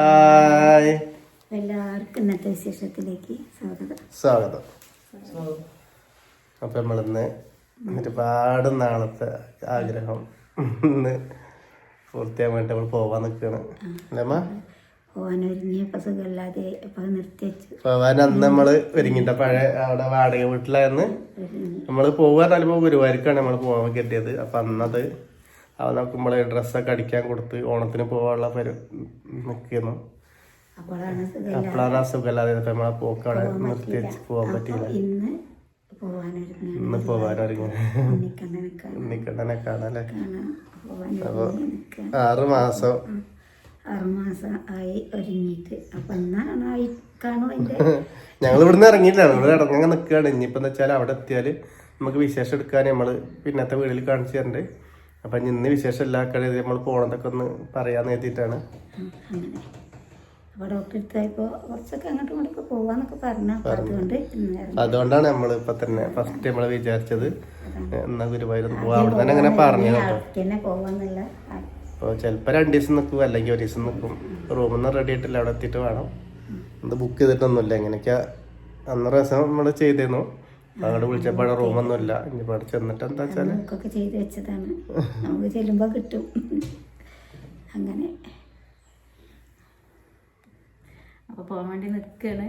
Hi എല്ലാവർക്കും ഇന്നത്തെ വിശേഷത്തിലേക്ക് സ്വാഗതം. സ്വാഗതം. അപ്പൊ നമ്മളിന്ന് ഒരുപാട് നാളത്തെ ആഗ്രഹം. ഇന്ന് പൂർത്തിയാൻ വേണ്ടി നമ്മൾ പോവാൻ നിൽക്കുകയാണ് അല്ലമ്മ പോകാൻ ഒരുങ്ങിയപ്പോൾ സുഖമില്ലാതെ അപ്പോൾ നിർത്തി വെച്ചു. പോവാൻ അന്ന് നമ്മൾ ഒരുങ്ങിട്ട പഴയ അവിടെ വാടക വീട്ടിലായിരുന്നു. നമ്മൾ പോവാൻ പറയുമ്പോൾ ഗുരുവായൂർക്കാണ് നമ്മൾ പോകാൻ കിട്ടിയത് അപ്പൊ അന്നത് അവ നമ്മളെ ഡ്രസ്സൊക്കെ അടിക്കാൻ കൊടുത്ത് ഓണത്തിന് പോകാനുള്ള പരി നിൽക്കുന്നു അപ്പോഴാണ് സുഖമല്ലാതെ ആ നമ്മളെ പോക്ക് അവിടെ നിർത്തി വെച്ച് പോകാൻ പറ്റിയില്ല. ഇന്ന് പോവാനൊരുങ്ങി ഉണ്ണിക്കണ്ണനെ കാണാല്ലേ പോകാൻ ആറ് മാസം. ആറുമാസം ആയി ഒരുങ്ങിയിട്ട്. അപ്പം എന്നാണ് ഞങ്ങൾ ഇവിടുന്ന് ഇറങ്ങിയിട്ടാണ്. ഇവിടെ ഇറങ്ങാൻ നിൽക്കുകയാണ് ഇനിയിപ്പോൾ എന്താ വെച്ചാൽ അവിടെ എത്തിയാൽ നമുക്ക് വിശേഷം എടുക്കാൻ നമ്മൾ പിന്നത്തെ വീട്ടിൽ കാണിച്ചു തരണ്ട്. അപ്പം ഇന്ന് വിശേഷം എല്ലാ കളിയും നമ്മൾ പോണതൊക്കെ ഒന്ന് പറയാന്ന് കരുതിയിട്ടാണ്. എടുത്തായപ്പോൾ കുറച്ചൊക്കെ അങ്ങോട്ടും ഇങ്ങോട്ടൊക്കെ പോവാന്നൊക്കെ പറഞ്ഞു അതുകൊണ്ട് അതുകൊണ്ടാണ് നമ്മൾ ഇപ്പൊ തന്നെ ഫസ്റ്റ് നമ്മൾ വിചാരിച്ചത് എന്നാ ഗുരുവായൂർ പോവാ. അവിടെ തന്നെ അങ്ങനെ പറഞ്ഞു അപ്പൊ ചെലപ്പോ പോവാന്നുള്ള അപ്പോൾ ചിലപ്പോൾ രണ്ട് ദിവസം നിൽക്കും അല്ലെങ്കിൽ ഒരു ദിവസം നിൽക്കും റൂമിൽ നിന്ന് റെഡി ആയിട്ടില്ല അവിടെ എത്തിയിട്ട് വേണം. ഇത് ബുക്ക് ചെയ്തിട്ടൊന്നുമില്ല. എങ്ങനെയൊക്കെ അന്നൊരു ദിവസം നമ്മൾ ചെയ്തിരുന്നു അങ്ങോട്ട് വിളിച്ചപ്പോൾ റൂമൊന്നുമില്ല. ഇനി അവിടെ ചെന്നിട്ട് എന്താ വെച്ചാൽ നമുക്കൊക്കെ ചെയ്ത് വെച്ചതാണ്. നമുക്ക് ചെല്ലുമ്പോൾ കിട്ടും. അങ്ങനെ. അപ്പോൾ പോകാൻ വേണ്ടി നിൽക്കുകയാണ്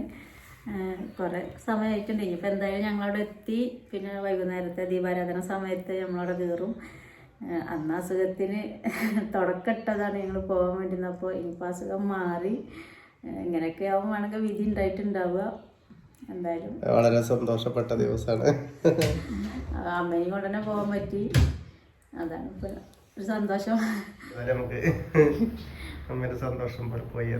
കുറേ സമയമായിട്ടുണ്ട് ഇനിയിപ്പോൾ എന്തായാലും ഞങ്ങളവിടെ എത്തി. പിന്നെ വൈകുന്നേരത്തെ ദീപാരാധന സമയത്ത് നമ്മളവിടെ കയറും അന്ന് അസുഖത്തിന് തുടക്കമിട്ടതാണ് ഞങ്ങൾ പോകാൻ വേണ്ടി. നിന്നപ്പോൾ ഇനിയിപ്പോൾ അസുഖം മാറി. ഇങ്ങനെയൊക്കെ ആവും വേണമെങ്കിൽ വിധി ഉണ്ടായിട്ടുണ്ടാവുക. എന്തായാലും. വളരെ സന്തോഷപ്പെട്ട ദിവസമാണ്. അമ്മയും കൊണ്ട് തന്നെ പോകാൻ പറ്റി. അതാണ് ഒരു സന്തോഷം. നമുക്ക് അമ്മയുടെ സന്തോഷം പോയി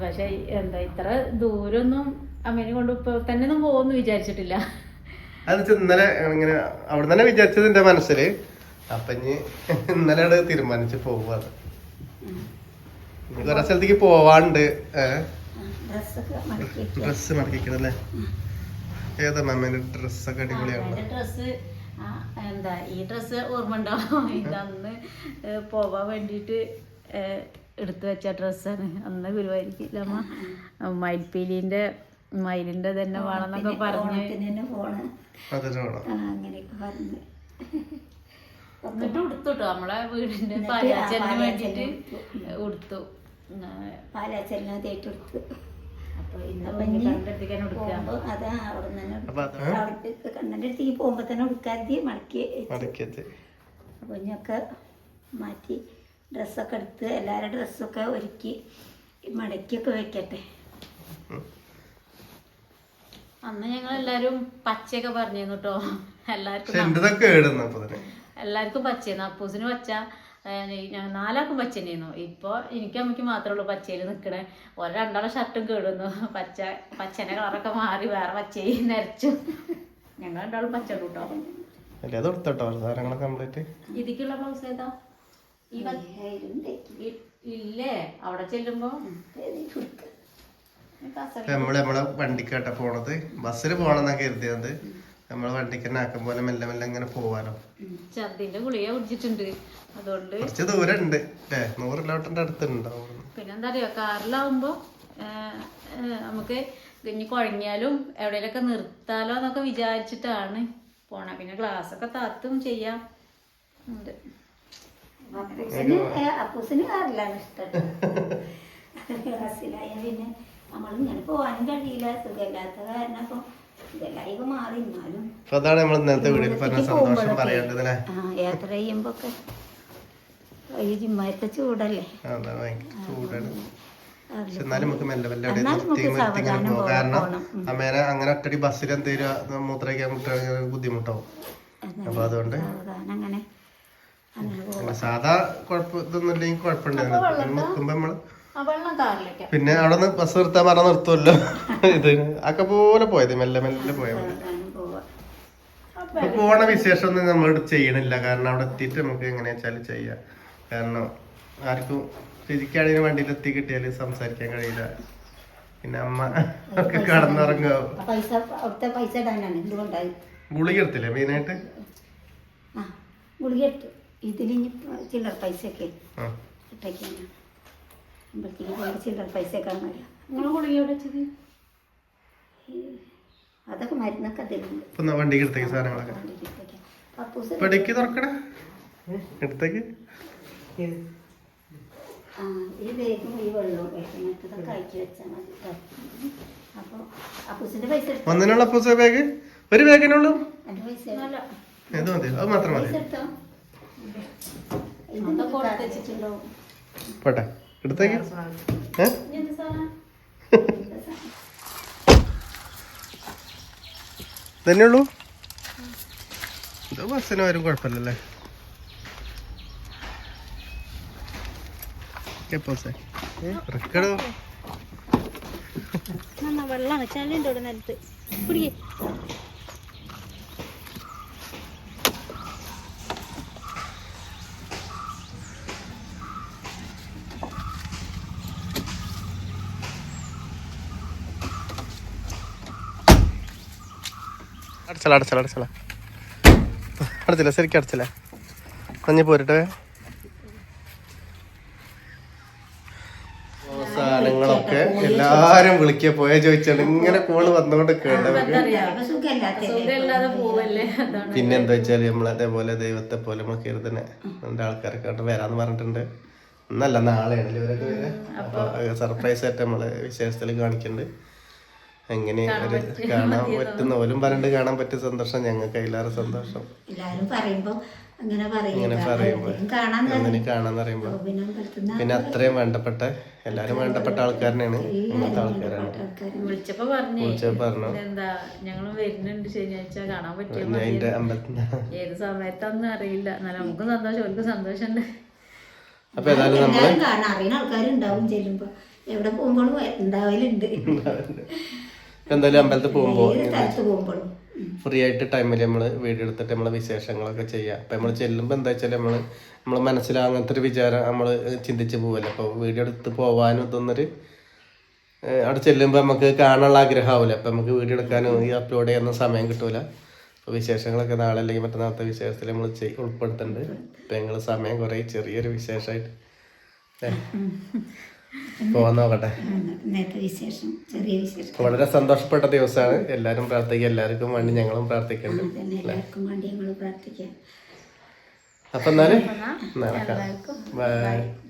പക്ഷെ എന്താ ഇത്ര ദൂരൊന്നും അമ്മേനെ കൊണ്ട് ഇപ്പൊ തന്നെ ഒന്നും പോകുമെന്ന് വിചാരിച്ചിട്ടില്ല. അത് വെച്ചാ ഇന്നലെ ഇങ്ങനെ അവിടെ തന്നെ വിചാരിച്ചത് എന്റെ മനസ്സിൽ. അപ്പൊ ഇനി ഇന്നലെ തീരുമാനിച്ചു പോവാണ്. കുറെ സ്ഥലത്തേക്ക് പോവാണ്ട് ഡ്രസ്സൊക്കെ മടക്കി മടക്കിക്കണം ഡ്രസ്സ് മടക്കിക്കണല്ലേ ഏതാ മാമേന്റെ ഡ്രസ്സൊക്കെ അടിപൊളിയാണ്? ഡ്രസ്സ് എന്താ ഈ ഡ്രസ്സ് ഓർമ്മ ഉണ്ടാവും ഇതന്ന് പോവാൻ വേണ്ടിയിട്ട് എടുത്തു വെച്ച ഡ്രസ്സാണ്. അന്ന് ഗുരുവായിരിക്കില്ലമ്മ മയിൽപ്പീലിന്റെ മയിലിന്റെ തന്നെ വേണമെന്നൊക്കെ പറഞ്ഞ്. അങ്ങനെയൊക്കെ എന്നിട്ട് ഉടുത്തുട്ടോ? നമ്മളെ വീടിന്റെ പാലാച്ചലിന് വേണ്ടിയിട്ട് ഉടുത്തു. പാലാച്ചലിനകത്തായിട്ട് എടുത്ത് കണ്ണന്റെ അടുത്തേക്ക് പോകുമ്പോൾ തന്നെ ഉടുക്കാതി മടക്കി വെച്ചു മടക്കി വെച്ച്. അപ്പൊ ഇനിയൊക്കെ മാറ്റി ഡ്രസ്സൊക്കെ എടുത്ത് എല്ലാവരുടെ ഡ്രസ്സൊക്കെ ഒരുക്കി മടക്കിയൊക്കെ വെക്കട്ടെ. അന്ന് ഞങ്ങൾ എല്ലാരും പച്ചയൊക്കെ പറഞ്ഞിരുന്നു കേട്ടോ എല്ലാവർക്കും എല്ലാവർക്കും പച്ചയായിരുന്നു. അപ്പൂസിന് പച്ച ഞാൻ നാലാൾക്കും പച്ച തന്നെയായിരുന്നു ഇപ്പോൾ എനിക്ക് അമ്മയ്ക്ക് മാത്രമേ ഉള്ളൂ പച്ചയിൽ നിൽക്കണേ ഒരു രണ്ടാളെ ഷർട്ടും കേടുന്നു. പച്ച പച്ചനെ കളറൊക്കെ മാറി വേറെ പച്ചയിൽ നരച്ചു. ഞങ്ങൾ രണ്ടാളും പച്ച കൂട്ടോ ഇതിക്കുള്ള ബ്ലൗസ് ഏതാ? ഇല്ലേ? അവിടെ ചെല്ലുമ്പോ? നമ്മൾ നമ്മളെ വണ്ടിക്കാട്ട പോണത്. ബസ്സിൽ പോണെന്നാ കരുതിയത്. നമ്മളെ വണ്ടിക്ക് തന്നെ ആക്കും പോലെ മെല്ലെ മെല്ലെ ഇങ്ങനെ പോവാനോ ഛർദിന്റെ ഗുളിക കുടിച്ചിട്ടുണ്ട്. അതുകൊണ്ട് കുറച്ച് ദൂരം ഉണ്ട് അല്ലേ നൂറ് കിലോമീറ്ററിന്റെ അടുത്തുണ്ടാവും. പിന്നെ എന്താ അറിയോ കാറിലാവുമ്പോ നമുക്ക് ഇനി കുഴങ്ങിയാലും എവിടെയെങ്കിലൊക്കെ നിർത്താലോ എന്നൊക്കെ വിചാരിച്ചിട്ടാണ് പോണ. പിന്നെ ഗ്ലാസ് ഒക്കെ താത്തും ചെയ്യാം. ഉണ്ട്. അപ്പൂസിന് കാറിലാണ് ഇഷ്ടം. ക്ലാസ്സിലായ പിന്നെ നമ്മളിങ്ങനെ പോകാനും കഴിയില്ല. സുഖമില്ലാത്ത കാരണം അപ്പം അതാണ് നമ്മൾ ഇന്നത്തെ വീഡിയോയിൽ പറഞ്ഞ സന്തോഷം പറയേണ്ടത് യാത്ര ചെയ്യുമ്പോ ഈ ജിമ്മത്തെ ചൂടല്ലേ? അതാണ് ഭയങ്കര ചൂടാണ്. പക്ഷെ എന്നാലും നമുക്ക് മെല്ലെ മെല്ലെ അവിടെ എന്നാലും നിർത്തി നിർത്തി ഇങ്ങനെ സാവധാനം കാരണം. അമ്മേനെ അങ്ങനെ ഒറ്റടി ബസ്സിൽ എന്തെങ്കിലും മൂത്രയ്ക്കാൻ ബുദ്ധിമുട്ടാവും. അപ്പൊ അതുകൊണ്ട് സാധാ കുഴപ്പം ഇതൊന്നും ഇല്ലെങ്കിൽ കുഴപ്പമുണ്ടായിരുന്നു നിൽക്കുമ്പോ നമ്മൾ പിന്നെ അവിടെ നിന്ന് ബസ് നിർത്താൻ പറഞ്ഞ നിർത്തുമല്ലോ ഇത് ഒക്കെ പോലെ പോയത് മെല്ലെ മെല്ലെ പോയത്. പോണ വിശേഷം ഒന്നും നമ്മൾ ചെയ്യണില്ല. കാരണം അവിടെ എത്തിയിട്ട് നമുക്ക് എങ്ങനെയാ വെച്ചാൽ ചെയ്യാം. കാരണം ആർക്കും ശരിക്കാണെങ്കിൽ വണ്ടിയിൽ എത്തി കിട്ടിയാൽ സംസാരിക്കാൻ കഴിയില്ല. പിന്നെ അമ്മ ഒക്കെ കടന്നിറങ്ങാവും ഗുളിക എടുത്തില്ലേ മെയിനായിട്ട്? ഗുളിക എടുത്തു. ഇതിലിഞ്ഞ് ചില്ലറ പൈസ ഇട്ടേക്കാണ്. അമ്പലത്തേക്ക് പോയി ചില്ലറ പൈസ നിങ്ങൾ ഗുളിക എവിടെ വെച്ചത്? അതൊക്കെ മരുന്നൊക്കെ അതിലുണ്ട്. ഇപ്പൊ എന്നാ വണ്ടിക്ക് എടുത്തേക്ക് സാധനങ്ങളൊക്കെ. പടിക്ക് എടുത്തേക്ക്. ഈ വേഗം ഈ വെള്ളവും കഴിക്കും മറ്റതൊക്കെ അയച്ചു വെച്ചാൽ മതി. അപ്പോൾ അപ്പൂസിന്റെ പൈസ ഒന്നിനുള്ള ബാഗ് ഒരു ബാഗിനുള്ളൂ എന്റെ പൈസ ഇത് മതി അത് മാത്രം മതി. പോട്ടെ. എടുത്തേക്ക്. തന്നെ ഉള്ളൂ ഇത് ബസ്സിന് വരും കുഴപ്പമില്ലല്ലേ? റെക്കടോ വെള്ളമാണ് ചളിന്റെ ഇവിടെ നിലത്ത്. പിടിക്കേ അടച്ചല അടച്ചല അടച്ചല അടച്ചില്ല ശരിക്കും അടച്ചില്ല. കഞ്ഞി പോരട്ടെ. സാധനങ്ങളൊക്കെ എല്ലാരും വിളിക്കുക. പോയ ചോദിച്ചാണ് ഇങ്ങനെ കോൾ അതാണ്. പിന്നെ എന്താ വെച്ചാൽ നമ്മളതേപോലെ ദൈവത്തെ പോലെ നമ്മൾ കരുതനെ രണ്ട് ആൾക്കാരൊക്കെ വരാന്ന് പറഞ്ഞിട്ടുണ്ട്. ഇന്നല്ല നാളെയാണ് ഇവരൊക്കെ വരെ. അപ്പൊ സർപ്രൈസ് ആയിട്ട് നമ്മൾ വിശേഷത്തിൽ കാണിക്കുന്നുണ്ട് എങ്ങനെ ഒരു കാണാൻ പറ്റുന്ന പോലും പറഞ്ഞിട്ട് കാണാൻ പറ്റിയ സന്തോഷം ഞങ്ങൾക്ക് അതിലേറെ സന്തോഷം. എല്ലാരും പറയുമ്പോ അങ്ങനെ പറയും. പറയുമ്പോ കാണാൻ കാണാന്ന് പറയുമ്പോ പിന്നെ അത്രയും വേണ്ടപ്പെട്ട എല്ലാരും വേണ്ടപ്പെട്ട ആൾക്കാരനെയാണ് ഇന്നത്തെ ആൾക്കാരാണ്. വിളിച്ചപ്പോ പറഞ്ഞേ പറഞ്ഞു. എന്താ ഞങ്ങൾ വരുന്നുണ്ട് ശനിയാഴ്ച കാണാൻ പറ്റും ഏത് സമയത്താന്ന് അറിയില്ല. എന്നാലും നമുക്ക് സന്തോഷം ഓർക്കും സന്തോഷമുണ്ട്. അപ്പൊ ഏതായാലും നമ്മൾ കാണാൻ അറിയുന്ന ആൾക്കാരുണ്ടാവും ചെല്ലുമ്പോ. എവിടെ പോകുമ്പോഴും ഉണ്ടാവലുണ്ട് എന്തായാലും അമ്പലത്തിൽ പോകുമ്പോ ഏത് സ്ഥലത്ത് ഫ്രീ ആയിട്ട് ടൈമിൽ നമ്മൾ വീഡിയോ എടുത്തിട്ട് നമ്മളെ വിശേഷങ്ങളൊക്കെ ചെയ്യുക അപ്പം നമ്മൾ ചെല്ലുമ്പോൾ എന്താ വെച്ചാൽ നമ്മൾ നമ്മളെ മനസ്സിൽ അങ്ങനത്തെ ഒരു വിചാരം നമ്മൾ ചിന്തിച്ച് പോവല്ലോ. അപ്പോൾ വീഡിയോ എടുത്ത് പോവാനും ഇതൊന്നൊരു അവിടെ ചെല്ലുമ്പോൾ നമുക്ക് കാണാനുള്ള ആഗ്രഹമാവില്ല. അപ്പം നമുക്ക് വീഡിയോ എടുക്കാനും ഈ അപ്ലോഡ് ചെയ്യാനൊന്നും സമയം കിട്ടൂല. അപ്പോൾ വിശേഷങ്ങളൊക്കെ നാളെ അല്ലെങ്കിൽ മറ്റന്നാളത്തെ വിശേഷത്തിൽ നമ്മൾ ഉൾപ്പെടുത്തുന്നുണ്ട് അപ്പം ഞങ്ങൾ സമയം കുറേ ചെറിയൊരു വിശേഷമായിട്ട് നോക്കട്ടെ. വിശേഷം ചെറിയ വിശേഷം. വളരെ സന്തോഷപ്പെട്ട ദിവസമാണ്. എല്ലാവരും പ്രാർത്ഥിക്കുക എല്ലാവർക്കും വേണ്ടി ഞങ്ങളും പ്രാർത്ഥിക്കുന്നുണ്ട് എല്ലാവർക്കും വേണ്ടി ഞങ്ങൾ പ്രാർത്ഥിക്കാം. അപ്പൊ എന്നാൽ നടക്കാം. ബൈ.